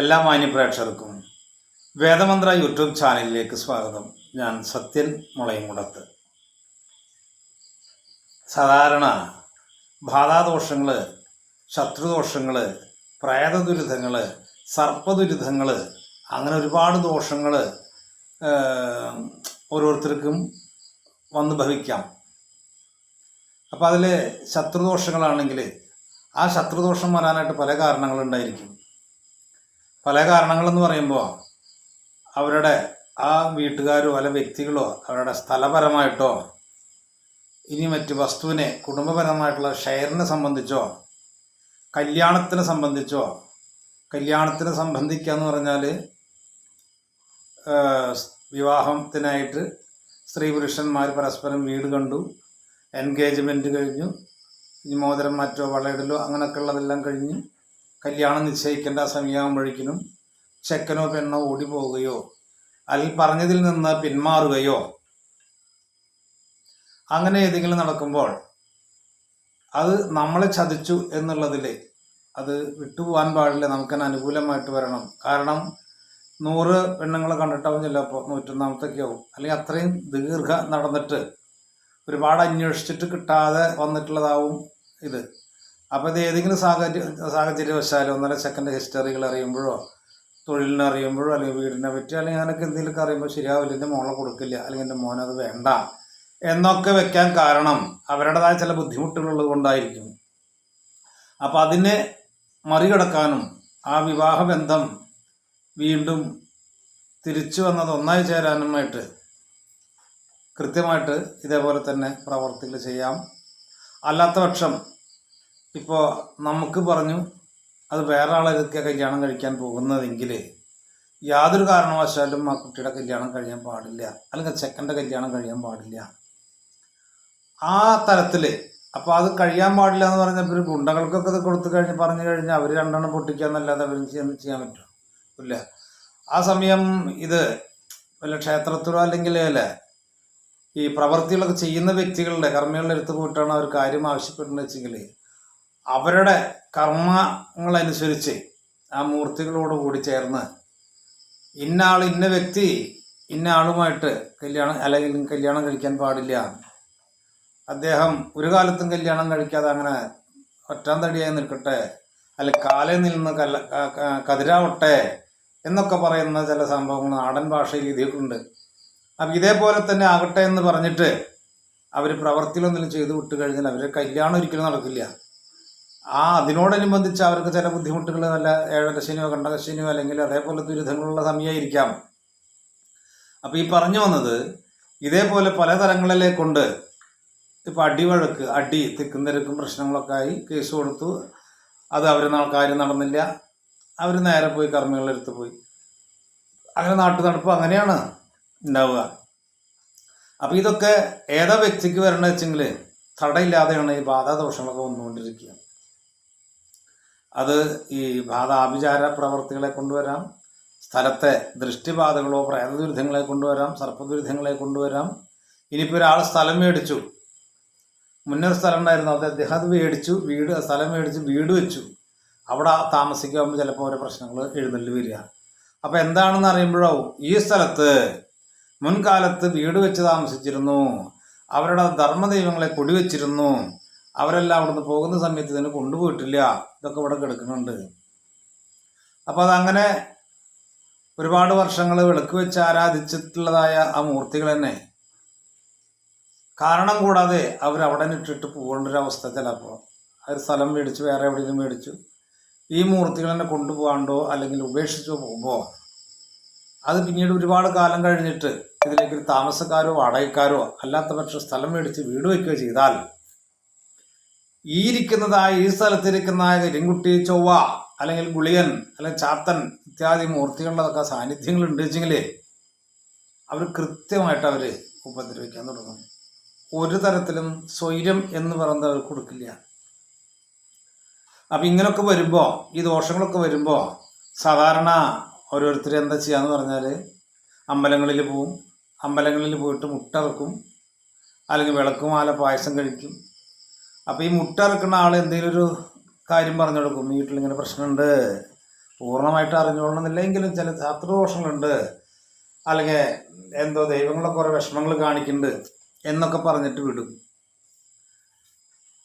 എല്ലാ മാന്യപ്രേക്ഷകർക്കും വേദമന്ത്ര യൂട്യൂബ് ചാനലിലേക്ക് സ്വാഗതം. ഞാൻ സത്യൻ മുളയുംകുടത്ത്. സാധാരണ ബാധാദോഷങ്ങൾ ശത്രുദോഷങ്ങൾ പ്രേത ദുരിതങ്ങൾ സർപ്പദുരിതങ്ങൾ അങ്ങനെ ഒരുപാട് ദോഷങ്ങൾ ഓരോരുത്തർക്കും വന്ന് ഭവിക്കാം. അപ്പോൾ അതിൽ ശത്രുദോഷങ്ങളാണെങ്കിൽ ആ ശത്രുദോഷം വരാനായിട്ട് പല കാരണങ്ങളുണ്ടായിരിക്കും. പല കാരണങ്ങളെന്ന് പറയുമ്പോൾ അവരുടെ ആ വീട്ടുകാരോ അല്ല വ്യക്തികളോ അവരുടെ സ്ഥലപരമായിട്ടോ ഇനി മറ്റ് വസ്തുവിനെ കുടുംബപരമായിട്ടുള്ള ഷെയറിനെ സംബന്ധിച്ചോ കല്യാണത്തിനെ സംബന്ധിച്ചോ കല്യാണത്തിനെ സംബന്ധിക്കുക എന്ന് പറഞ്ഞാൽ വിവാഹത്തിനായിട്ട് സ്ത്രീ പുരുഷന്മാർ പരസ്പരം വീട് കണ്ടു എൻഗേജ്മെന്റ് കഴിഞ്ഞു ഇനി മോതിരം മാറ്റോ വളയിടലോ അങ്ങനെയൊക്കെ ഉള്ളതെല്ലാം കഴിഞ്ഞ് കല്യാണം നിശ്ചയിക്കേണ്ട സമയമാകുമ്പോഴേക്കിനും ചെക്കനോ പെണ്ണോ ഓടി പോവുകയോ അല്ലെങ്കിൽ പറഞ്ഞതിൽ നിന്ന് പിന്മാറുകയോ അങ്ങനെ ഏതെങ്കിലും നടക്കുമ്പോൾ അത് നമ്മളെ ചതിച്ചു എന്നുള്ളതിൽ അത് വിട്ടുപോകാൻ പാടില്ല. നമുക്കതിന് അനുകൂലമായിട്ട് വരണം. കാരണം നൂറ് പെണ്ണുങ്ങളെ കണ്ടിട്ടാവും ചിലപ്പോൾ നൂറ്റൊന്നാമത്തൊക്കെ ആവും അല്ലെങ്കിൽ അത്രയും ദീർഘ നടന്നിട്ട് ഒരുപാട് അന്വേഷിച്ചിട്ട് കിട്ടാതെ വന്നിട്ടുള്ളതാവും ഇത്. അപ്പോൾ ഇത് ഏതെങ്കിലും സാഹചര്യം സാഹചര്യവശാലോ ഒന്നര സെക്കൻഡ് ഹിസ്റ്ററികൾ അറിയുമ്പോഴോ തൊഴിലിനെ അറിയുമ്പോഴോ അല്ലെങ്കിൽ വീടിനെ പറ്റി അല്ലെങ്കിൽ അങ്ങനെയൊക്കെ എന്തെങ്കിലുമൊക്കെ അറിയുമ്പോൾ ശരിയാവില്ല. എന്റെ മോളെ കൊടുക്കില്ല. അല്ലെങ്കിൽ എന്റെ മോനത് വേണ്ട. എന്നൊക്കെ വെക്കാൻ കാരണം അവരുടേതായ ചില ബുദ്ധിമുട്ടുകളുള്ളത് കൊണ്ടായിരിക്കും. അപ്പം അതിനെ മറികടക്കാനും ആ വിവാഹബന്ധം വീണ്ടും തിരിച്ചു വന്നത് ഒന്നായി ചേരാനുമായിട്ട് കൃത്യമായിട്ട് ഇതേപോലെ തന്നെ പ്രവർത്തികൾ ചെയ്യാം. അല്ലാത്ത പക്ഷം ഇപ്പോൾ നമുക്ക് പറഞ്ഞു അത് വേറെ ആളൊക്കെ കല്യാണം കഴിക്കാൻ പോകുന്നതെങ്കിൽ യാതൊരു കാരണവശാലും ആ കുട്ടിയുടെ കല്യാണം കഴിയാൻ പാടില്ല. അല്ലെങ്കിൽ ചെക്കന്റെ കല്യാണം കഴിയാൻ പാടില്ല. ആ തരത്തിൽ അപ്പോൾ അത് കഴിയാൻ പാടില്ല എന്ന് പറഞ്ഞപ്പോൾ ഒരു ഗുണ്ടകൾക്കൊക്കെ ഇത് കൊടുത്തു കഴിഞ്ഞ് പറഞ്ഞു കഴിഞ്ഞാൽ അവർ രണ്ടെണ്ണം പൊട്ടിക്കുക എന്നല്ലാതെ അവർ ചെയ്യാൻ ചെയ്യാൻ പറ്റുമോ ഇല്ല. ആ സമയം ഇത് വല്ല ക്ഷേത്രത്തിലോ അല്ലെങ്കിൽ അല്ലേ ഈ പ്രവൃത്തികളൊക്കെ ചെയ്യുന്ന വ്യക്തികളുടെ കർമ്മികളുടെ അടുത്ത് പോയിട്ടാണ് അവർ കാര്യം ആവശ്യപ്പെടുന്നത് വെച്ചെങ്കിൽ അവരുടെ കർമ്മങ്ങളനുസരിച്ച് ആ മൂർത്തികളോട് കൂടി ചേർന്ന് ഇന്ന ആൾ ഇന്ന വ്യക്തി ഇന്ന ആളുമായിട്ട് കല്യാണം അല്ലെങ്കിൽ കല്യാണം കഴിക്കാൻ പാടില്ല. അദ്ദേഹം ഒരു കാലത്തും കല്യാണം കഴിക്കാതെ അങ്ങനെ ഒറ്റാം തടിയായി നിൽക്കട്ടെ അല്ലെ കാലേ നിന്ന് കല്ല കതിരാവട്ടെ എന്നൊക്കെ പറയുന്ന ചില സംഭവങ്ങൾ നാടൻ ഭാഷയിൽ ഇതിലുണ്ട് അപ്പം ഇതേപോലെ തന്നെ ആകട്ടെ എന്ന് പറഞ്ഞിട്ട് അവർ പ്രവർത്തിയിലൊന്നും ചെയ്തു വിട്ട് കഴിഞ്ഞാൽ അവരെ കല്യാണം ഒരിക്കലും നടക്കില്ല. ആ അതിനോടനുബന്ധിച്ച് അവർക്ക് ചില ബുദ്ധിമുട്ടുകൾ നല്ല ഏഴരശനിയോ കണ്ടകശനിയോ അല്ലെങ്കിൽ അതേപോലെ ദുരിതങ്ങളുള്ള സമയമായിരിക്കാം. അപ്പം ഈ പറഞ്ഞു വന്നത് ഇതേപോലെ പല തലങ്ങളിലെ കൊണ്ട് ഇപ്പം അടിവഴക്ക് അടി തിക്കും തിരക്കും പ്രശ്നങ്ങളൊക്കെ ആയി കേസ് കൊടുത്തു. അത് അവർ കാര്യം നടന്നില്ല. അവർ നേരെ പോയി കർമ്മികളുടെ അടുത്ത് പോയി. അങ്ങനെ നാട്ടു നടപ്പ് അങ്ങനെയാണ് ഉണ്ടാവുക. അപ്പോൾ ഇതൊക്കെ ഏതാ വ്യക്തിക്ക് വരണമെന്ന് വെച്ചെങ്കിൽ തടയില്ലാതെയാണ് ഈ ബാധാദോഷങ്ങളൊക്കെ വന്നുകൊണ്ടിരിക്കുക. അത് ഈ ബാധാഭിചാര പ്രവർത്തികളെ കൊണ്ടുവരാം സ്ഥലത്തെ ദൃഷ്ടിബാധകളോ പ്രേതദുരിതങ്ങളെ കൊണ്ടുവരാം സർപ്പദുരിതങ്ങളെ കൊണ്ടുവരാം. ഇനിയിപ്പോൾ ഒരാൾ സ്ഥലം മേടിച്ചു. മുന്നേ ഒരു സ്ഥലം ഉണ്ടായിരുന്നു അത് അദ്ദേഹം അത് മേടിച്ചു വീട് സ്ഥലം മേടിച്ച് വീട് വെച്ചു. അവിടെ താമസിക്കുമ്പോൾ ചിലപ്പോൾ ഓരോ പ്രശ്നങ്ങൾ എഴുന്നള്ളി വരിക. അപ്പോൾ എന്താണെന്ന് അറിയുമ്പോഴോ ഈ സ്ഥലത്ത് മുൻകാലത്ത് വീട് വെച്ച് താമസിച്ചിരുന്നു അവരുടെ ധർമ്മദൈവങ്ങളെ കൊടിവെച്ചിരുന്നു അവരെല്ലാം അവിടുന്ന് പോകുന്ന സമയത്ത് ഇതിനെ കൊണ്ടുപോയിട്ടില്ല. ഇതൊക്കെ ഇവിടെ കിടക്കുന്നുണ്ട്. അപ്പോൾ അതങ്ങനെ ഒരുപാട് വർഷങ്ങൾ വിളക്ക് വെച്ച് ആരാധിച്ചിട്ടുള്ളതായ ആ മൂർത്തികൾ തന്നെ. കാരണം കൂടാതെ അവർ അവിടെ ഇട്ടിട്ട് പോകേണ്ട ഒരു അവസ്ഥ ചിലപ്പോൾ അവർ സ്ഥലം മേടിച്ചു വേറെ എവിടെയെങ്കിലും മേടിച്ചു. ഈ മൂർത്തികൾ തന്നെ കൊണ്ടുപോകാണ്ടോ അല്ലെങ്കിൽ ഉപേക്ഷിച്ചോ പോകുമ്പോൾ അത് പിന്നീട് ഒരുപാട് കാലം കഴിഞ്ഞിട്ട് ഇതിലേക്ക് താമസക്കാരോ വാടകക്കാരോ അല്ലാത്ത പക്ഷം സ്ഥലം മേടിച്ച് വീട് വയ്ക്കുകയോ ചെയ്താൽ ഈ ഇരിക്കുന്നതായ ഈ സ്ഥലത്തിരിക്കുന്നതായ കരിങ്കുട്ടി ചൊവ്വ അല്ലെങ്കിൽ ഗുളിയൻ അല്ലെങ്കിൽ ചാത്തൻ ഇത്യാദി മൂർത്തികളുടെതൊക്കെ സാന്നിധ്യങ്ങൾ ഉണ്ട് വെച്ചെങ്കിൽ അവർ കൃത്യമായിട്ട് അവർ ഉപദ്രവിക്കാൻ തുടങ്ങും. ഒരു തരത്തിലും സ്വൈരം എന്ന് പറയുന്നത് അവർ കൊടുക്കില്ല. അപ്പം ഇങ്ങനെയൊക്കെ വരുമ്പോൾ ഈ ദോഷങ്ങളൊക്കെ വരുമ്പോൾ സാധാരണ ഓരോരുത്തർ എന്താ ചെയ്യാന്ന് പറഞ്ഞാൽ അമ്പലങ്ങളിൽ പോവും. അമ്പലങ്ങളിൽ പോയിട്ട് മുട്ട വെക്കും. അല്ലെങ്കിൽ വിളക്കുമാല പായസം കഴിക്കും. അപ്പോൾ ഈ മുട്ട അറക്കുന്ന ആൾ എന്തെങ്കിലും ഒരു കാര്യം പറഞ്ഞു കൊടുക്കും. വീട്ടിലിങ്ങനെ പ്രശ്നമുണ്ട്. പൂർണമായിട്ട് അറിഞ്ഞുകൊള്ളണമെന്നില്ല എങ്കിലും ചില ശാസ്ത്രദോഷങ്ങളുണ്ട് അല്ലെങ്കിൽ എന്തോ ദൈവങ്ങളെ കുറേ വിഷമങ്ങൾ കാണിക്കുന്നുണ്ട് എന്നൊക്കെ പറഞ്ഞിട്ട് വിടും.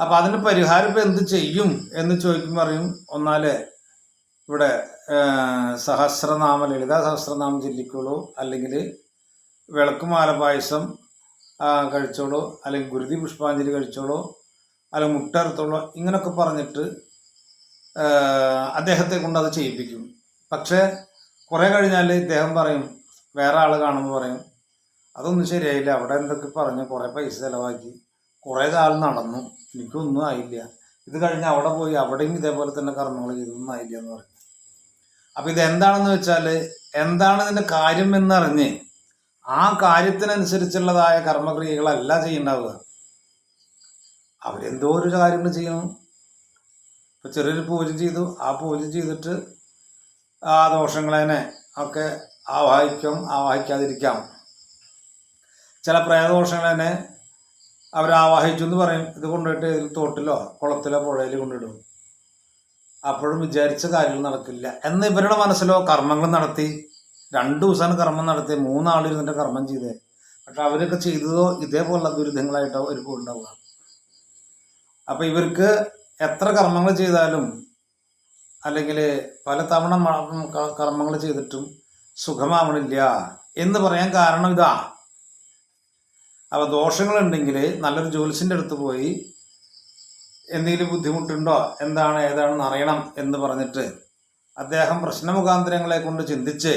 അപ്പം അതിന്റെ പരിഹാരം ഇപ്പം എന്ത് ചെയ്യും എന്ന് ചോദിക്കുമ്പോൾ പറയും ഒന്നാൽ ഇവിടെ സഹസ്രനാമ ലളിത സഹസ്രനാമം ചൊല്ലിക്കോളൂ. അല്ലെങ്കിൽ വിളക്കുമാല പായസം കഴിച്ചോളൂ. അല്ലെങ്കിൽ ഗുരുതി പുഷ്പാഞ്ജലി കഴിച്ചോളൂ. അല്ലെങ്കിൽ മുട്ടറുത്തോളൂ ഇങ്ങനൊക്കെ പറഞ്ഞിട്ട് അദ്ദേഹത്തെ കൊണ്ട് അത് ചെയ്യിപ്പിക്കും. പക്ഷേ കുറേ കഴിഞ്ഞാൽ ഇദ്ദേഹം പറയും വേറെ ആൾ കാണുമ്പോൾ പറയും. അതൊന്നും ശരിയായില്ല. അവിടെ എന്തൊക്കെ പറഞ്ഞു കുറേ പൈസ ചിലവാക്കി. കുറേ കാലം നടന്നു. എനിക്കൊന്നും ആയില്ല. ഇത് കഴിഞ്ഞ് അവിടെ പോയി അവിടെയും ഇതേപോലെ തന്നെ കർമ്മങ്ങൾ ചെയ്തൊന്നും ആയില്ല എന്ന് പറയും. അപ്പം ഇതെന്താണെന്ന് വെച്ചാൽ എന്താണ് ഇതിന്റെ കാര്യം എന്നറിഞ്ഞ് ആ കാര്യത്തിനനുസരിച്ചുള്ളതായ കർമ്മക്രിയകളല്ല ചെയ്യണ്ടാവുക. അവരെന്തോ ഒരു കാര്യങ്ങൾ ചെയ്യണം. ഇപ്പൊ ചെറിയൊരു പൂജ ചെയ്തു. ആ പൂജ ചെയ്തിട്ട് ആ ദോഷങ്ങളെന്നെ ഒക്കെ ആവാഹിക്കും ആവാഹിക്കാതിരിക്കാം. ചില പ്രേതദോഷങ്ങളതിനെ അവരാവാഹിച്ചു എന്ന് പറയും. ഇത് കൊണ്ടുപോയിട്ട് ഇതിൽ തോട്ടിലോ കുളത്തിലോ പുഴയിൽ കൊണ്ടിടും. അപ്പോഴും വിചാരിച്ച കാര്യങ്ങൾ നടക്കില്ല. എന്ന് ഇവരുടെ മനസ്സിലോ കർമ്മങ്ങൾ നടത്തി. രണ്ടു ദിവസമാണ് കർമ്മം നടത്തി മൂന്നാളിരുന്നിട്ട് കർമ്മം ചെയ്തേ പക്ഷെ അവരൊക്കെ ചെയ്തതോ ഇതേപോലുള്ള ദുരിതങ്ങളായിട്ടോ അവർക്ക് ഉണ്ടാവുക. അപ്പൊ ഇവർക്ക് എത്ര കർമ്മങ്ങൾ ചെയ്താലും അല്ലെങ്കിൽ പല തവണ കർമ്മങ്ങൾ ചെയ്തിട്ടും സുഖമാവണില്ല എന്ന് പറയാൻ കാരണം ഇതാ. അപ്പൊ ദോഷങ്ങളുണ്ടെങ്കിൽ നല്ലൊരു ജ്യോത്സ്യന്റെ അടുത്ത് പോയി എന്തെങ്കിലും ബുദ്ധിമുട്ടുണ്ടോ? എന്താണ്? ഏതാണെന്ന് അറിയണം എന്ന് പറഞ്ഞിട്ട് അദ്ദേഹം പ്രശ്നമുഖാന്തരങ്ങളെ കൊണ്ട് ചിന്തിച്ച്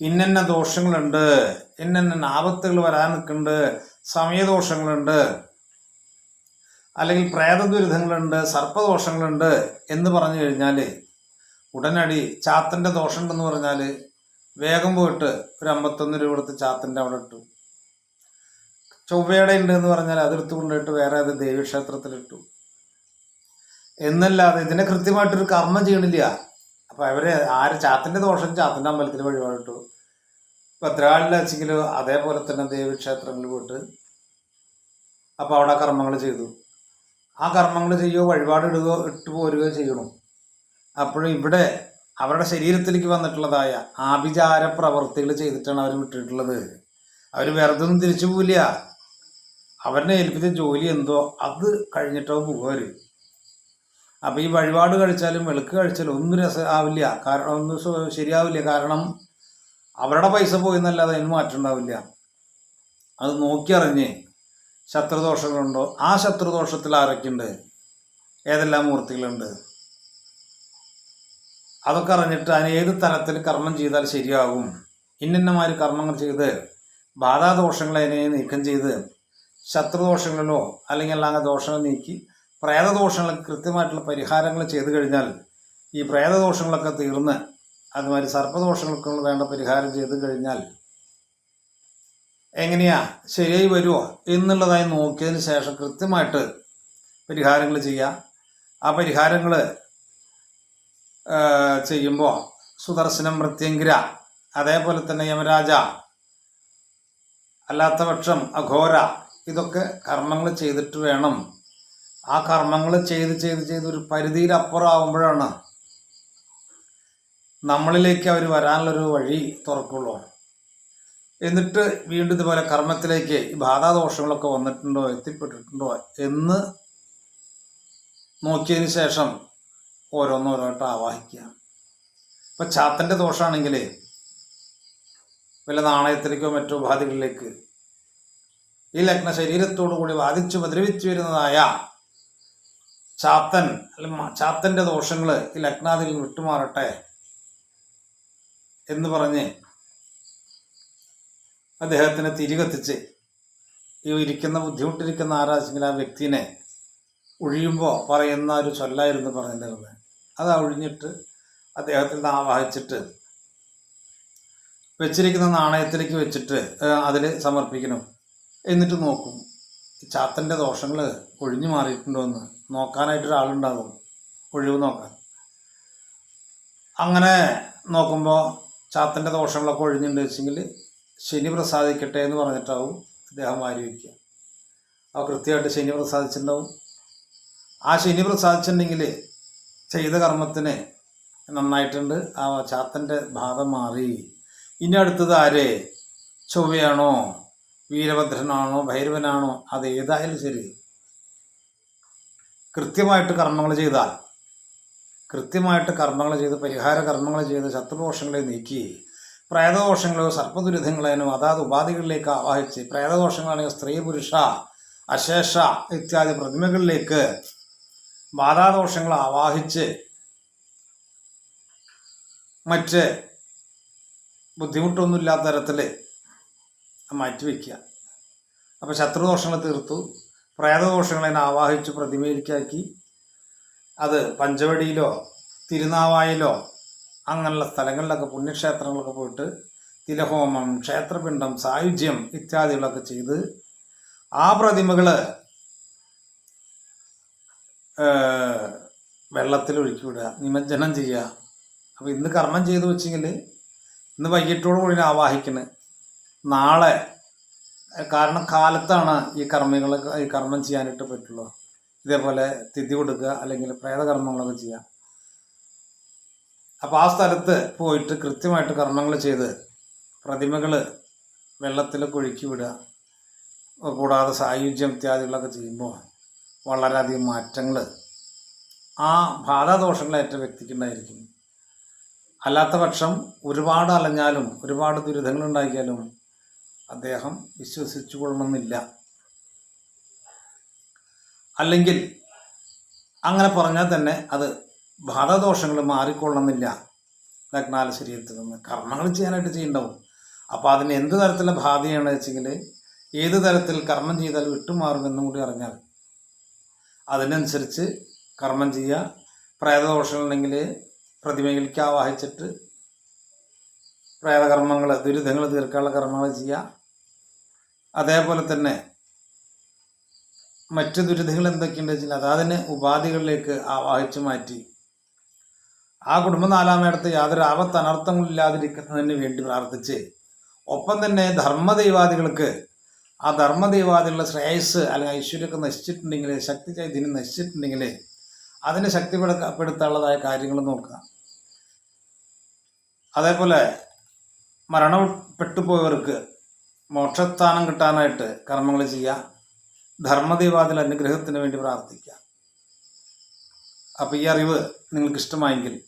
ഇന്നന്ന ദോഷങ്ങളുണ്ട് ഇന്നന്ന ആപത്തുകൾ വരാൻ നിൽക്കുന്നുണ്ട് സമയദോഷങ്ങളുണ്ട് അല്ലെങ്കിൽ പ്രേതദുരിതങ്ങളുണ്ട് സർപ്പദോഷങ്ങളുണ്ട് എന്ന് പറഞ്ഞു കഴിഞ്ഞാൽ ഉടനടി ചാത്തന്റെ ദോഷമുണ്ടെന്ന് പറഞ്ഞാൽ വേഗം പോയിട്ട് ഒരു അമ്പത്തൊന്ന് രൂപ കൊടുത്ത് ചാത്തന്റെ അവിടെ ഇട്ടു. ചൊവ്വയുടെ ഉണ്ട് എന്ന് പറഞ്ഞാൽ അതെടുത്ത് കൊണ്ടിട്ട് വേറെ അത് ദേവീക്ഷേത്രത്തിലിട്ടു. എന്നല്ലാതെ ഇതിനെ കൃത്യമായിട്ടൊരു കർമ്മം ചെയ്യണില്ല. അപ്പോൾ അവരെ ആര് ചാത്തിന്റെ ദോഷം ചാത്തിന്റെ അമ്പലത്തിൽ വഴിപാടിട്ടു. ഭദ്രാളിൽ വെച്ചെങ്കിലും അതേപോലെ തന്നെ ദേവീക്ഷേത്രങ്ങളിൽ പോയിട്ട് അപ്പോൾ അവിടെ കർമ്മങ്ങൾ ചെയ്തു. ആ കർമ്മങ്ങൾ ചെയ്യുകയോ വഴിപാടിടുകയോ ഇട്ടു പോരുകയോ ചെയ്യണം. അപ്പോഴും ഇവിടെ അവരുടെ ശരീരത്തിലേക്ക് വന്നിട്ടുള്ളതായ ആഭിചാര പ്രവർത്തികൾ ചെയ്തിട്ടാണ് അവർ വിട്ടിട്ടുള്ളത്. അവർ വെറുതെ ഒന്നും തിരിച്ചു പോവില്ല. അവരെ ഏൽപ്പിച്ച ജോലി എന്തോ അത് കഴിഞ്ഞിട്ടോ പോകുവര് അപ്പോൾ ഈ വഴിപാട് കഴിച്ചാലും വെളുക്ക് കഴിച്ചാലും ഒന്നും രസ ആവില്ല കാരണം ഒന്നും ശരിയാവില്ല. കാരണം അവരുടെ പൈസ പോയി എന്നല്ലാതെ അതിന് മാറ്റം ഉണ്ടാവില്ല. അത് നോക്കിയറിഞ്ഞ് ശത്രുദോഷങ്ങളുണ്ടോ? ആ ശത്രുദോഷത്തിൽ ആരൊക്കെയുണ്ട്? ഏതെല്ലാം മൂർത്തികളുണ്ട്? അതൊക്കെ അറിഞ്ഞിട്ട് അതിന് ഏത് തരത്തിൽ കർമ്മം ചെയ്താൽ ശരിയാകും? ഇന്നിന്നമാര് കർമ്മങ്ങൾ ചെയ്ത് ബാധാദോഷങ്ങളെ അതിനെ നീക്കം ചെയ്ത് ശത്രുദോഷങ്ങളിലോ അല്ലെങ്കിൽ അല്ലാതെ ദോഷങ്ങൾ നീക്കി പ്രേതദോഷങ്ങൾ കൃത്യമായിട്ടുള്ള പരിഹാരങ്ങൾ ചെയ്തു കഴിഞ്ഞാൽ ഈ പ്രേതദോഷങ്ങളൊക്കെ തീർന്ന് അതുമാതിരി സർപ്പദോഷങ്ങൾക്ക് വേണ്ട പരിഹാരം ചെയ്തു കഴിഞ്ഞാൽ എങ്ങനെയാ ശരിയായി വരുമോ എന്നുള്ളതായി നോക്കിയതിന് ശേഷം കൃത്യമായിട്ട് പരിഹാരങ്ങൾ ചെയ്യുക ആ പരിഹാരങ്ങൾ ചെയ്യുമ്പോൾ സുദർശനം മൃത്യങ്കിര അതേപോലെ തന്നെ യമരാജ അല്ലാത്ത പക്ഷം അഘോര ഇതൊക്കെ കർമ്മങ്ങൾ ചെയ്തിട്ട് വേണം. ആ കർമ്മങ്ങൾ ചെയ്ത് ചെയ്ത് ചെയ്ത് ഒരു പരിധിയിലപ്പുറം ആവുമ്പോഴാണ് നമ്മളിലേക്ക് അവർ വരാനുള്ളൊരു വഴി തുറക്കുള്ളൂ. എന്നിട്ട് വീണ്ടും ഇതുപോലെ കർമ്മത്തിലേക്ക് ഈ ബാധാദോഷങ്ങളൊക്കെ വന്നിട്ടുണ്ടോ എത്തിപ്പെട്ടിട്ടുണ്ടോ എന്ന് നോക്കിയതിന് ശേഷം ഓരോന്നോരോട്ട് ആവാഹിക്കുക. ഇപ്പൊ ചാത്തന്റെ ദോഷമാണെങ്കിൽ വല്ല നാണയത്തിലേക്കോ മറ്റോ ഉപാധികളിലേക്ക് ഈ ലഗ്ന ശരീരത്തോടു കൂടി ബാധിച്ചു ഉപദ്രവിച്ചു വരുന്നതായ ചാത്തൻ അല്ല ചാത്തന്റെ ദോഷങ്ങൾ ഈ ലഗ്നാദിൽ വിട്ടുമാറട്ടെ എന്ന് പറഞ്ഞ് അദ്ദേഹത്തിനെ തിരികത്തിച്ച് ഈ ഇരിക്കുന്ന ബുദ്ധിമുട്ടിരിക്കുന്ന ആരാച്ചെങ്കിൽ ആ വ്യക്തിനെ ഒഴിയുമ്പോൾ പറയുന്ന ഒരു ചൊല്ലായിരുന്നു പറഞ്ഞിരുന്നത് അത് ഒഴിഞ്ഞിട്ട് അദ്ദേഹത്തിൽ നിന്ന് ആവാഹിച്ചിട്ട് വെച്ചിരിക്കുന്ന നാണയത്തിലേക്ക് വെച്ചിട്ട് അതിൽ സമർപ്പിക്കണം. എന്നിട്ട് നോക്കും ചാത്തന്റെ ദോഷങ്ങൾ ഒഴിഞ്ഞു മാറിയിട്ടുണ്ടോ എന്ന്. നോക്കാനായിട്ട് ഒരാളുണ്ടാകും ഒഴിവ് നോക്കാൻ. അങ്ങനെ നോക്കുമ്പോൾ ചാത്തന്റെ ദോഷങ്ങളൊക്കെ ഒഴിഞ്ഞിട്ടുണ്ട് വെച്ചെങ്കിൽ ശനി പ്രസാദിക്കട്ടെ എന്ന് പറഞ്ഞിട്ടാവും അദ്ദേഹം ആരോപിക്കുക ആ കൃത്യമായിട്ട് ശനി പ്രസാദിച്ചിട്ടുണ്ടാവും ആ ശനി പ്രസാദിച്ചിട്ടുണ്ടെങ്കിൽ ചെയ്ത കർമ്മത്തിന് നന്നായിട്ടുണ്ട്. ആ ചാത്തന്റെ ഭാഗം മാറി. ഇനി അടുത്തത് ആരെ? ചൊവ്വയാണോ? വീരഭദ്രനാണോ? ഭൈരവനാണോ? അത് ഏതായാലും ശരി. കൃത്യമായിട്ട് കർമ്മങ്ങൾ ചെയ്താൽ കൃത്യമായിട്ട് കർമ്മങ്ങൾ ചെയ്ത് പരിഹാര കർമ്മങ്ങൾ ചെയ്ത് ശത്രുദോഷങ്ങളെ നീക്കി പ്രേതദോഷങ്ങളോ സർപ്പദുരിതങ്ങളേനോ അതാത് ഉപാധികളിലേക്ക് ആവാഹിച്ച് പ്രേതദോഷങ്ങളാണെങ്കിൽ സ്ത്രീ പുരുഷ അശേഷ ഇത്യാദി പ്രതിമകളിലേക്ക് ബാധാദോഷങ്ങൾ ആവാഹിച്ച് മറ്റ് ബുദ്ധിമുട്ടൊന്നുമില്ലാത്ത തരത്തിൽ മാറ്റിവെക്കുക. അപ്പോൾ ശത്രുദോഷങ്ങൾ തീർത്തു. പ്രേതദോഷങ്ങളെ ആവാഹിച്ച് പ്രതിമയിലേക്കാക്കി അത് പഞ്ചവടിയിലോ തിരുനാവായിലോ അങ്ങനെയുള്ള സ്ഥലങ്ങളിലൊക്കെ പുണ്യക്ഷേത്രങ്ങളൊക്കെ പോയിട്ട് തിലഹോമം ക്ഷേത്രപിണ്ഡം സായുജ്യം ഇത്യാദികളൊക്കെ ചെയ്ത് ആ പ്രതിമകൾ വെള്ളത്തിൽ ഒഴുക്കി വിടുക നിമജ്ജനം ചെയ്യുക. അപ്പോൾ ഇന്ന് കർമ്മം ചെയ്തു വെച്ചെങ്കിൽ ഇന്ന് വൈകിട്ടോട് കൂടി ആവാഹിക്കണ്. നാളെ കാരണം കാലത്താണ് ഈ കർമ്മങ്ങളൊക്കെ ഈ കർമ്മം ചെയ്യാനായിട്ട് പറ്റുള്ളൂ. ഇതേപോലെ തിഥി കൊടുക്കുക അല്ലെങ്കിൽ പ്രേതകർമ്മങ്ങളൊക്കെ ചെയ്യാം. അപ്പോൾ ആ സ്ഥലത്ത് പോയിട്ട് കൃത്യമായിട്ട് കർമ്മങ്ങൾ ചെയ്ത് പ്രതിമകൾ വെള്ളത്തിൽ കുഴുക്കി വിടുക കൂടാതെ സായുജ്യം ഇത്യാദികളൊക്കെ ചെയ്യുമ്പോൾ വളരെയധികം മാറ്റങ്ങൾ ആ ബാധാദോഷങ്ങളേറ്റ വ്യക്തിക്കുണ്ടായിരിക്കും. അല്ലാത്ത പക്ഷം ഒരുപാട് അലഞ്ഞാലും ഒരുപാട് ദുരിതങ്ങൾ ഉണ്ടാക്കിയാലും അദ്ദേഹം വിശ്വസിച്ചു കൊള്ളണമെന്നില്ല അല്ലെങ്കിൽ അങ്ങനെ പറഞ്ഞാൽ തന്നെ അത് ബാധദോഷങ്ങൾ മാറിക്കൊള്ളണമെന്നില്ല. ലഗ്നാല ശരീരത്തിൽ നിന്ന് കർമ്മങ്ങൾ ചെയ്യാനായിട്ട് ചെയ്യണ്ടാവും. അപ്പോൾ അതിന് എന്ത് തരത്തിലുള്ള ബാധയാണ് വെച്ചെങ്കിൽ ഏത് തരത്തിൽ കർമ്മം ചെയ്താൽ വിട്ടുമാറുമെന്നും കൂടി അറിഞ്ഞാൽ അതിനനുസരിച്ച് കർമ്മം ചെയ്യുക. പ്രേതദോഷങ്ങളുണ്ടെങ്കിൽ പ്രതിമയിലേക്ക് ആവാഹിച്ചിട്ട് പ്രേതകർമ്മങ്ങൾ ദുരിതങ്ങൾ തീർക്കാനുള്ള കർമ്മങ്ങൾ ചെയ്യുക. അതേപോലെ തന്നെ മറ്റ് ദുരിതങ്ങൾ എന്തൊക്കെയുണ്ടെന്ന് വെച്ചാൽ അതാതിന് ഉപാധികളിലേക്ക് ആവാഹിച്ചു മാറ്റി ആ കുടുംബം നാലാമേടത്ത് യാതൊരു ആപത്ത് അനർത്ഥങ്ങളില്ലാതിരിക്കുന്നതിന് വേണ്ടി പ്രാർത്ഥിച്ച് ഒപ്പം തന്നെ ധർമ്മദൈവാദികൾക്ക് ആ ധർമ്മദൈവാദികളുടെ ശ്രേയസ് അല്ലെങ്കിൽ ഐശ്വര്യമൊക്കെ നശിച്ചിട്ടുണ്ടെങ്കിൽ ശക്തി ചൈതന്യം നശിച്ചിട്ടുണ്ടെങ്കിൽ അതിനെ ശക്തിപ്പെടുത്താനുള്ളതായ കാര്യങ്ങൾ നോക്കുക. അതേപോലെ മരണപ്പെട്ടു പോയവർക്ക് മോക്ഷസ്ഥാനം കിട്ടാനായിട്ട് കർമ്മങ്ങൾ ചെയ്യുക. ധർമ്മദൈവാദിൽ അനുഗ്രഹത്തിന് വേണ്ടി പ്രാർത്ഥിക്കുക. അപ്പോൾ ഈ അറിവ് നിങ്ങൾക്ക് ഇഷ്ടമായെങ്കിൽ